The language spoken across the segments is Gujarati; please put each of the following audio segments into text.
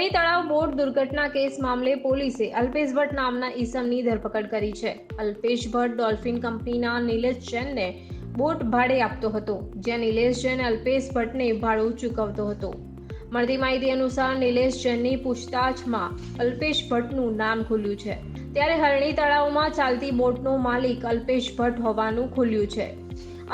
હરણી તળાવ બોટ દુર્ઘટના કેસ મામલે પોલીસે અલ્પેશ ભટ્ટ નામના ઈસમની ધરપકડ કરી છે. અલ્પેશ ભટ્ટ ડોલ્ફિન કંપનીના નિલેશ જૈનને બોટ ભાડે આપતો હતો, જ્યાં નિલેશ જૈન અલ્પેશ ભટ્ટને ભાડું ચૂકવતો હતો. મળતી માહિતી અનુસાર નિલેશ જૈનની પૂછતાછમાં અલ્પેશ ભટ્ટનું નામ ખુલ્યું છે. ત્યારે હરણી તળાવમાં ચાલતી બોટનો માલિક અલ્પેશ ભટ્ટ હોવાનું ખુલ્યું છે.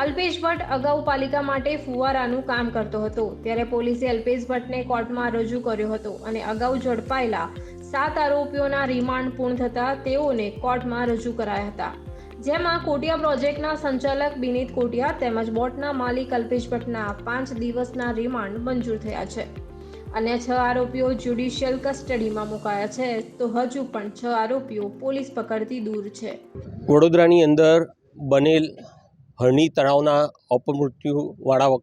અલ્પેશ ભટ્ટ અગાઉ પાલિકા માટે ફુવારાનું કામ કરતો હતો. ત્યારે પોલીસે અલ્પેશ ભટ્ટને કોર્ટમાં રજૂ કર્યો હતો અને અગાઉ ઝડપાયેલા સાત આરોપીઓના રિમાન્ડ પૂર્ણ થતા તેઓને કોર્ટમાં રજૂ કરાયા હતા. જેમાં કોટિયા પ્રોજેક્ટના સંચાલક બિનીત કોટિયા તેમજ બોટના માલિક અલ્પેશ ભટ્ટના પાંચ દિવસના રિમાન્ડ મંજૂર થયા છે. અન્ય છ આરોપીઓ જ્યુડિશિયલ કસ્ટડીમાં મુકાયા છે, તો હજુ પણ છ આરોપીઓ પોલીસ પકડથી દૂર છે. વડોદરાની અંદર બનેલ હરણી તળાવના અપમૃત્યુવાળા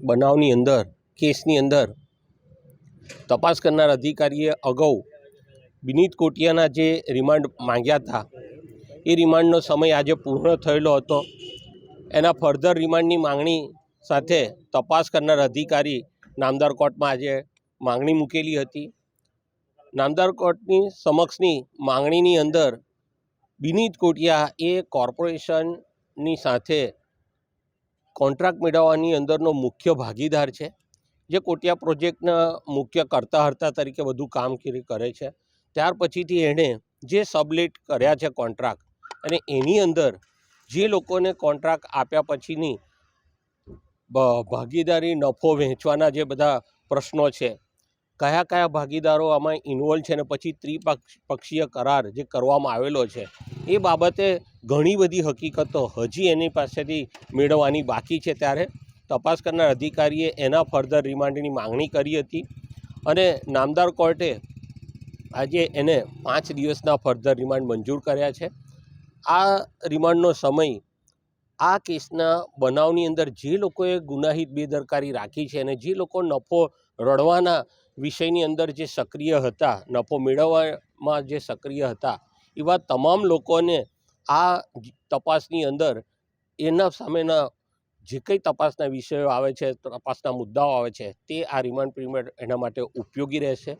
બનાવની અંદર, કેસની અંદર તપાસ કરનાર અધિકારીએ અગાઉ વિનીત કોટિયાના જે રિમાન્ડ માંગ્યા હતા, એ રિમાન્ડનો સમય આજે પૂર્ણ થયેલો હતો. એના ફર્ધર રિમાન્ડની માંગણી સાથે તપાસ કરનાર અધિકારી નામદાર કોર્ટમાં આજે માંગણી મૂકેલી હતી. નામદાર કોર્ટની સમક્ષની માંગણીની અંદર વિનીત કોટિયા એ કોર્પોરેશનની સાથે કોન્ટ્રાક્ટ મેળવવાની અંદરનો મુખ્ય ભાગીદાર છે, જે કોટિયા પ્રોજેક્ટના મુખ્ય કરતા હર્તા તરીકે બધું કામગીરી કરે છે. ત્યાર પછીથી એણે જે સબલેટ કર્યા છે કોન્ટ્રાક્ટ અને એની અંદર જે લોકોને કોન્ટ્રાક્ટ આપ્યા પછીની ભાગીદારી નફો વહેંચવાના જે બધા પ્રશ્નો છે કયા કયા ભાગીદારો આમાં ઇન્વોલ્વ છે અને પછી ત્રિપક્ષ, પક્ષીય કરાર જે કરવામાં આવેલો છે, એ બાબતે ઘણી બધી હકીકતો હજી એની પાસેથી મેળવવાની બાકી છે. ત્યારે તપાસ કરનાર અધિકારીએ એના ફર્ધર રિમાન્ડની માંગણી કરી હતી અને નામદાર કોર્ટે આજે એને પાંચ દિવસના ફર્ધર રિમાન્ડ મંજૂર કર્યા છે. આ રિમાન્ડનો સમય આ કેસના બનાવની અંદર જે લોકોએ ગુનાહિત, બેદરકારી રાખી છે અને જે લોકો નફો રડવાના વિષયની અંદર જે સક્રિય હતા, નફો મેળવવામાં જે સક્રિય હતા, એવા તમામ લોકોને આ તપાસની અંદર એના સામેના જે કંઈ તપાસના વિષયો આવે છે, તપાસના મુદ્દાઓ આવે છે, તે આ રિમાન્ડ પીરિયડ એના માટે ઉપયોગી રહેશે.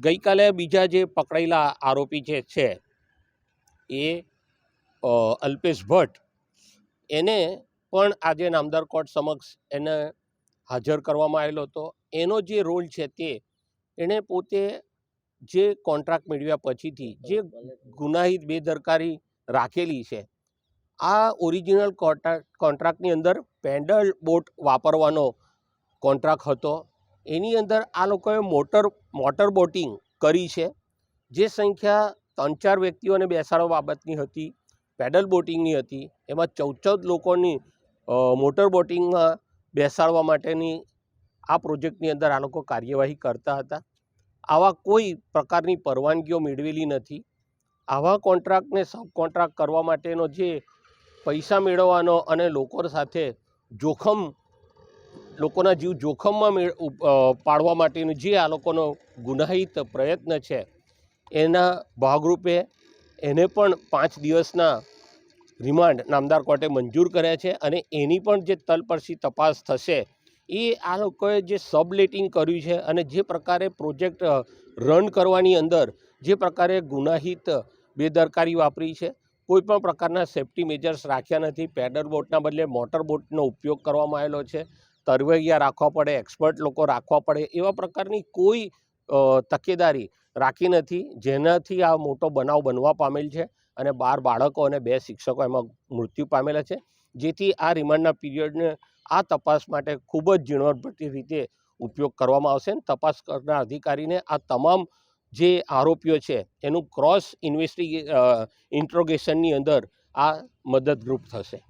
ગઈકાલે બીજા જે પકડાયેલા આરોપી જે છે એ અલ્પેશ ભટ્ટ એને પણ આજે નામદાર કોર્ટ સમક્ષ એને હાજર કરવામાં આવેલો હતો. એનો જે રોલ છે તે, એણે પોતે જે કોન્ટ્રાક્ટ મેળવ્યા પછીથી, જે ગુનાહિત બેદરકારી રાખેલી છે, આ ઓરિજિનલ કોન્ટ્રાક્ટ કોન્ટ્રાક્ટની અંદર પેન્ડલ બોટ વાપરવાનો કોન્ટ્રાક્ટ હતો. એની અંદર આ લોકોએ મોટર મોટર બોટિંગ કરી છે. જે સંખ્યા ત્રણ ચાર વ્યક્તિઓને બેસાડવા બાબતની હતી. પેડલ બોટિંગની હતી. એમાં ચૌદ ચૌદ લોકોની મોટર બોટિંગમાં બેસાડવા માટેની આ પ્રોજેક્ટની અંદર આ લોકો કાર્યવાહી કરતા હતા. આવા કોઈ પ્રકારની પરવાનગીઓ મેળવેલી નથી. આવા કોન્ટ્રાક્ટને સબ કોન્ટ્રાક્ટ કરવા માટેનો જે પૈસા મેળવવાનો અને લોકો સાથે જોખમ, લોકોના જીવ જોખમમાં મેળ પાડવા માટેનું જે આ લોકોનો ગુનાહિત પ્રયત્ન છે, એના ભાગરૂપે એને પણ પાંચ દિવસના રિમાન્ડ નામદાર કોર્ટે મંજૂર કર્યા છે અને એની પણ જે તલપરસી તપાસ થશે, એ આ લોકોએ જે સબલેટિંગ કર્યું છે અને જે પ્રકારે પ્રોજેક્ટ રન કરવાની અંદર જે પ્રકારે ગુનાહિત બેદરકારી વાપરી છે કોઈપણ પ્રકારના સેફ્ટી મેજર્સ રાખ્યા નથી. પેડલ બોટના બદલે મોટર બોટનો ઉપયોગ કરવામાં આવેલો છે. તરવૈયા રાખવા પડે, એક્સપર્ટ લોકો રાખવા પડે, એવા પ્રકારની કોઈ તકેદારી રાખી નથી, જેનાથી આ મોટો બનાવ બનવા પામેલ છે. અને બાર બાળકો અને બે શિક્ષકો એમાં મૃત્યુ પામેલા છે. જેથી આ રિમાન્ડના પીરિયડને આ તપાસ માટે ખૂબ જ ઝીણવટભરી રીતે ઉપયોગ કરવામાં આવશે તપાસ કરનાર અધિકારીને આ તમામ જે આરોપીઓ છે એનું ક્રોસ ઇન્વેસ્ટિગે ઇન્ટ્રોગેશનની અંદર આ મદદરૂપ થશે.